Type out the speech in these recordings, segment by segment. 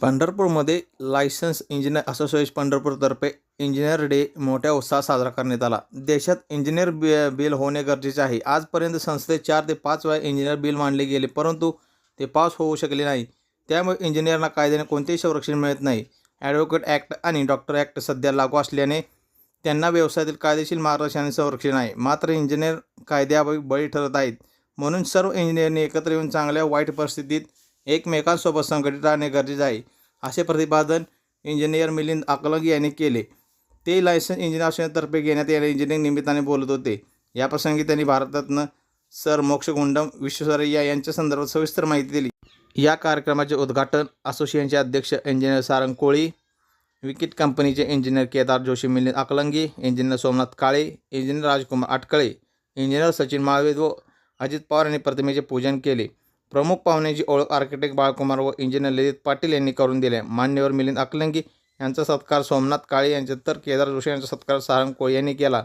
पंढरपूरमध्ये licence engineer association पंढरपूरतर्फे engineer day मोठ्या उत्साहात साजरा करण्यात आला. देशात इंजिनियर बि बिल होणे गरजेचे आहे. आजपर्यंत संस्थेत चार ते पाच वेळा इंजिनियर बिल मांडले गेले परंतु ते पास होऊ शकले नाही. त्यामुळे इंजिनियरना कायद्याने कोणतेही संरक्षण मिळत नाही. ॲडव्होकेट ॲक्ट आणि डॉक्टर ॲक्ट सध्या लागू असल्याने त्यांना व्यवसायातील कायदेशीर मार्गदर्शन आणि संरक्षण आहे मात्र इंजिनियर कायद्याअभावी बळी ठरत आहेत. म्हणून सर्व इंजिनियरने एकत्र येऊन चांगल्या वाईट परिस्थितीत एकमेकांसोबत संघटित राहणे गरजेचे आहे असे प्रतिपादन इंजिनियर मिलिंद अकलंग यांनी केले. ते लायसन्स इंजिनियर असोसिएशनतर्फे घेण्यात येणाऱ्या इंजिनिअरिंग निमित्ताने बोलत होते. याप्रसंगी त्यांनी भारतरत्न सर मोक्षगुंडम विश्वेश्वरय्या यांच्या संदर्भात सविस्तर माहिती दिली. या कार्यक्रमाचे उद्घाटन असोसिएशनचे अध्यक्ष इंजिनियर सारंग कोळी विकिट कंपनीचे engineer Kedar Joshi Milind Akalangi engineer Somnath Kale engineer Rajkumar Atkale engineer Sachin Malved व अजित पवार यांनी प्रतिमेचे पूजन केले. प्रमुख पाहुण्यांची ओळख आर्किटेक्ट बाळकुमार व इंजिनियर ललित पाटील यांनी करून दिल्या मान्यवर मिलिंद अकलंगी यांचा सत्कार सोमनाथ काळे यांचे तर केदार जोशी यांचा सत्कार सारंग कोळी यांनी केला.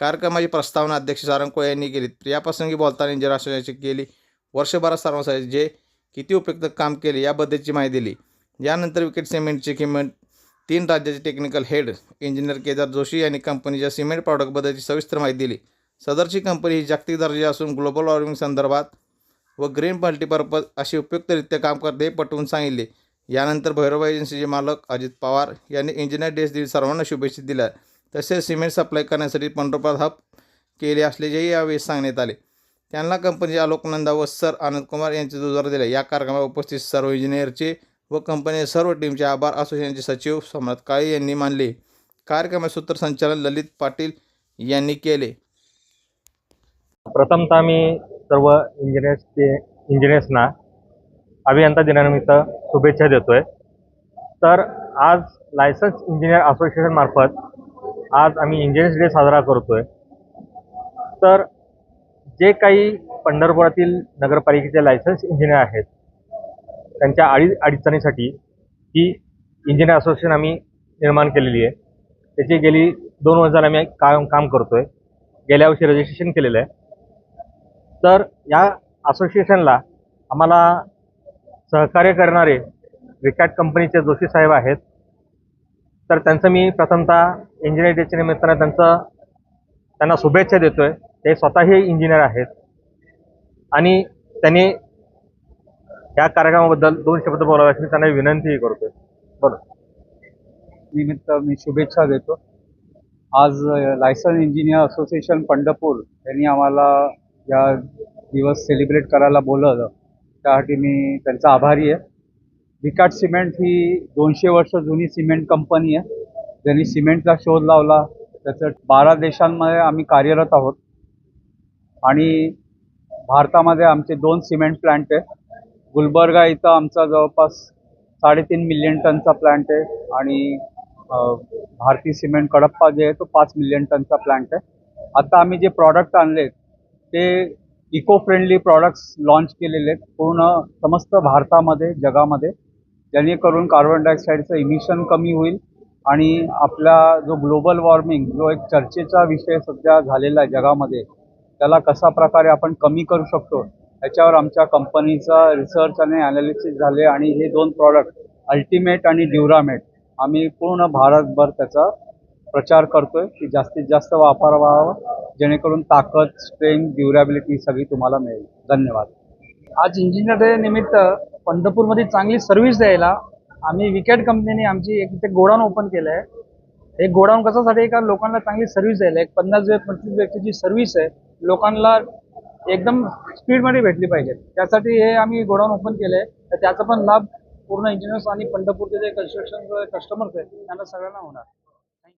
कार्यक्रमाची प्रस्तावना अध्यक्ष सारंग कोळी यांनी केली. याप्रसंगी बोलताना इंजिनियर असोसिएशनची केली. वर्षभरात सर्वांसाठी जे किती उपयुक्त काम केले याबद्दलची माहिती दिली. यानंतर विकेट सिमेंटची किंमत तीन राज्याचे technical head engineer Kedar Joshi यांनी कंपनीच्या सिमेंट प्रॉडक्टबद्दलची सविस्तर माहिती दिली. सदरची कंपनी ही जागतिक दर्जा असून ग्लोबल वॉर्मिंग संदर्भात व ग्रीन मल्टीपर्पज अशी उपयुक्तरित्या काम करते हे पटवून सांगितले. यानंतर भैरव एजन्सीचे मालक अजित पवार यांनी इंजिनियर डेस दिली सर्वांना शुभेच्छा दिल्या. तसेच सिमेंट सप्लाय करण्यासाठी पंढरपुरात हब केले असल्याचेही यावेळी सांगण्यात आले. त्यांना कंपनीचे आलोक नंदा व सर आनंद कुमार यांचे दुजारा दिले. या कार्यक्रमात उपस्थित सर्व इंजिनियरचे व कंपनीचे सर्व टीमचे आभार असोसिएशनचे सचिव सम्राट काळे यांनी मानले. कार्यक्रमाचे सूत्रसंचालन ललित पाटील यांनी केले. प्रथमतः मी सर्व इंजिनियर्सचे इंजिनियर्सना अभियंता दिनानिमित्त शुभेच्छा देतो आहे तर आज लायसन्स इंजिनियर असोसिएशनमार्फत आज आम्ही इंजिनियर्स डे साजरा करतो आहे तर जे काही पंढरपुरातील नगरपालिकेचे लायसन्स इंजिनियर आहेत त्यांच्या अडी अडचणीसाठी ही इंजिनियर असोसिएशन आम्ही निर्माण केलेली आहे. त्याची गेली दोन वर्षाला आम्ही काम काम करतो आहे गेल्या वर्षी रजिस्ट्रेशन केलेलं आहे. तर या असोसिएशनला आम्हाला सहकार्य करणारे विकॅट कंपनीचे जोशी साहेब आहेत. तर त्यांचं मी प्रथमतः इंजिनियर डेच्या निमित्तानं त्यांचं त्यांना शुभेच्छा देतो आहे ते स्वतःही इंजिनियर आहेत. आणि त्यांनी या कार्यक्रमाबद्दल दोन शब्द बोलावे अशी मी त्यांना विनंतीही करतोय. बोला. निमित्त मी शुभेच्छा देतो. आज लायसन इंजिनियर असोसिएशन पंढरपूर यांनी आम्हाला या दिवस सेलिब्रेट करायला बोलवलं त्यासाठी मी त्यांचा आभारी आहे. विकाट सिमेंट ही दोनशे वर्ष जुनी सिमेंट कंपनी आहे. ज्यांनी सिमेंटला शोध लावला. त्याचं बारा देशांमध्ये आम्ही कार्यरत आहोत. आणि भारतामध्ये आमचे दोन सिमेंट प्लांट आहे. गुलबर्गा इथं आमचा जवळपास साडेतीन मिलियन टनचा प्लांट आहे. आणि भारतीय भारती सिमेंट कडप्पा जे आहे तो पाच मिलियन टनचा प्लांट आहे. आता आम्ही जे प्रॉडक्ट आणले ते इको फ्रेंडली प्रॉडक्ट्स लॉन्च केलेले आहेत. पूर्ण समस्त भारतामध्ये जगामध्ये. जेणेकरून कार्बन डायऑक्साईडचं इमिशन कमी होईल आणि आपला जो ग्लोबल वॉर्मिंग जो एक चर्चेचा विषय सध्या झालेला आहे जगामध्ये त्याला कशा प्रकारे आपण कमी करू शकतो याच्यावर आमच्या कंपनीचा रिसर्च आणि ॲनालिसिस झाले आणि हे दोन प्रॉडक्ट अल्टिमेट आणि ड्युरामेट आम्ही पूर्ण भारतभर त्याचा प्रचार करतोय की जास्तीत जास्त वापर व्हावा जेणेकरून ताकद स्ट्रेंथ ड्युरेबिलिटी सगळी तुम्हाला मिळेल. धन्यवाद. आज इंजिनियर डे निमित्त पंढरपूरमध्ये चांगली सर्व्हिस द्यायला आम्ही विकेट कंपनीने आमची एक इथे गोडाऊन ओपन केलं आहे हे गोडाऊन कशासाठी? का लोकांना चांगली सर्व्हिस द्यायला एक पन्नास वेळ पंचवीस व्यक्तीची सर्व्हिस आहे लोकांना एकदम स्पीडमध्ये भेटली पाहिजे. त्यासाठी हे आम्ही गोडाऊन ओपन केलं आहे तर त्याचा पण लाभ पूर्ण इंजिनियर्स आणि पंढरपूरचे जे कन्स्ट्रक्शन कस्टमर्स आहेत त्यांना सगळ्यांना होणार.